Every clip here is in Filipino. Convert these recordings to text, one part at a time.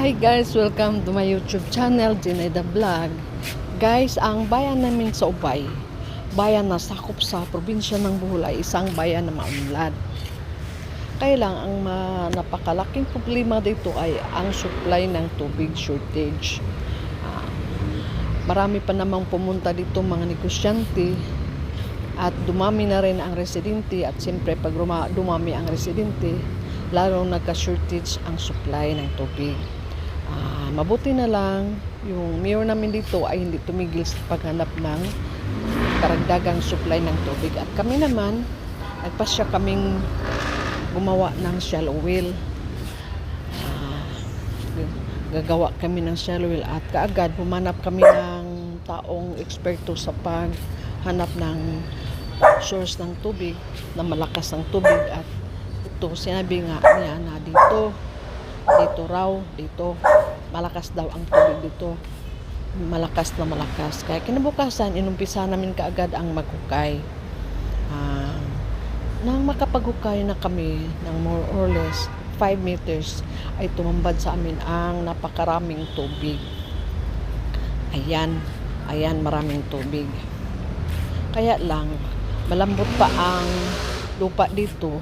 Hi guys, welcome to my YouTube channel, Jineda Vlog. Guys, ang bayan namin sa Ubay, bayan na sakop sa probinsya ng Bohol isang bayan na maunlad. Kaya lang, ang napakalaking problema dito ay ang supply ng tubig shortage. Ah, marami pa namang pumunta dito mga negosyante at dumami na rin ang residente at siyempre pag dumami ang residente, lalo nagka-shortage ang supply ng tubig. Ah, mabuti na lang. Yung mayor namin dito ay hindi tumigil sa paghanap ng karagdagang supply ng tubig. At kami naman nagpasya kaming gumawa ng shallow well. Ah, gagawa kami ng shallow well at kaagad humanap kami ng taong eksperto sa paghanap ng source ng tubig na malakas ang tubig. At ito sinabi nga niya na dito dito raw dito. Malakas daw ang tubig dito. Malakas na malakas. Kaya kinabukasan inumpisa namin kaagad ang maghukay. Ah, nang makapaghukay na kami ng more or less 5 meters ay tumambad sa amin ang napakaraming tubig. Ayan ayan maraming tubig. Kaya lang malambot pa ang lupa dito.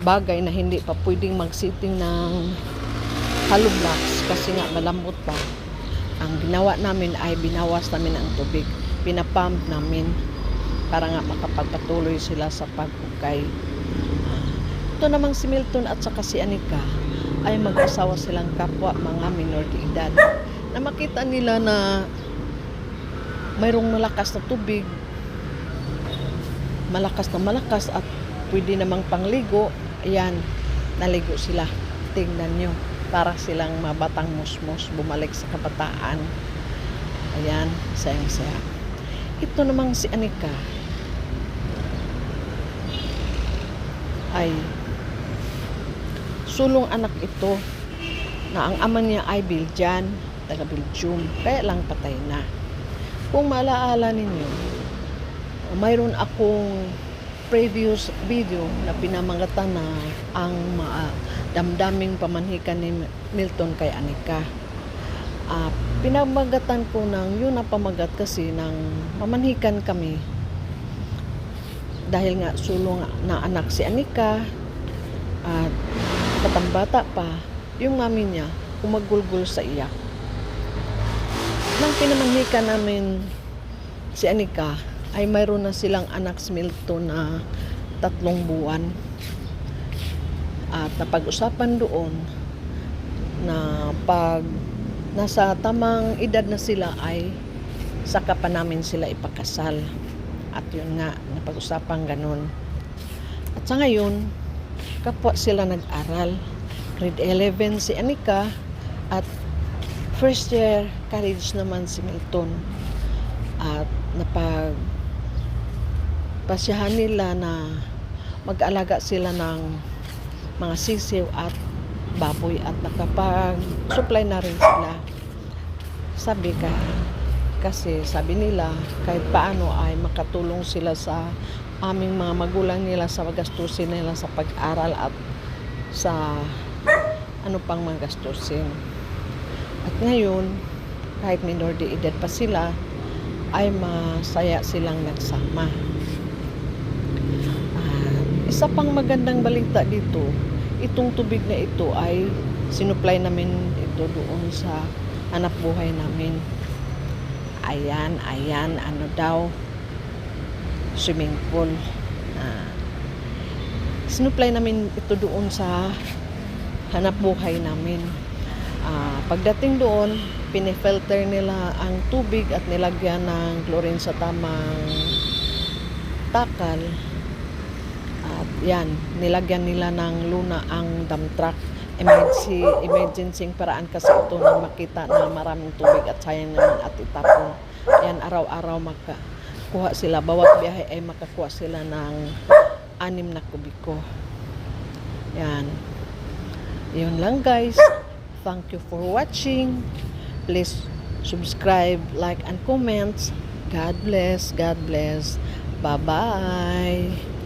Bagay na hindi pa pwedeng mag-sitting ng hollow kasi nga malambot pa. Ang ginawa namin ay binawas namin ang tubig. Pinapump namin para nga makapagpatuloy sila sa paghukay Ah, ito namang si Milton at saka si Anika ay mag-asawa silang kapwa mga minor de edad. Na makita nila na mayroong malakas na tubig malakas na malakas at pwede namang pangligo. Ayan naligo sila. Tingnan nyo para silang mabatang musmos bumalik sa kabataan. Ayan sayang saya ito namang si Anika. Ay sulong anak ito na ang ama niya ay Belgian taga Belgium kaya lang patay na. Kung maalaala ninyo mayroon akong previous video na pinamangatan na ang ma- damdaming pamanhikan ni Milton kay Anika. Ah, pinamagatan ko ng yun na pamagat kasi ng mamanhikan kami dahil nga sulong na anak si Anika at katambata pa yung mami niya umagulgul sa iyak nang pinamanhikan namin si Anika ay mayroon na silang anak si Milton na tatlong buwan. At napag-usapan doon na pag nasa tamang edad na sila ay saka pa namin sila ipakasal. At yun nga, napag-usapan ganun. At sa ngayon, kapwa sila nag-aral. Grade 11 si Anika at first year college naman si Milton. At napag pasyahan nila na mag-alaga sila ng mga sisiw at baboy at nakapag-supply na rin sila. Sabi ka, kasi sabi nila kahit paano ay makatulong sila sa aming mga magulang nila sa magastusin nila sa pag-aral at sa ano pang mga gastusin. At ngayon, kahit minor de edad pa sila, ay masaya silang nagsama. Isa pang magandang balita dito, itong tubig na ito ay sinupply namin ito doon sa anak buhay namin. Ayan, ayan, ano daw, swimming pool. Ah, sinupply namin ito doon sa hanap buhay namin. Ah, pagdating doon, pinifilter nila ang tubig at nilagyan ng chlorine sa tamang takal. Yan, nilagyan nila ng luna ang dump truck. Emergency, emergency paraan kasi ito nang makita na maraming tubig at sayang naman at itapon. Yan, araw-araw makakuha sila. Bawat biyahe ay makakuha sila ng anim na kubiko. Yan. Yun lang guys. Thank you for watching. Please subscribe, like, and comment. God bless. God bless. Bye-bye.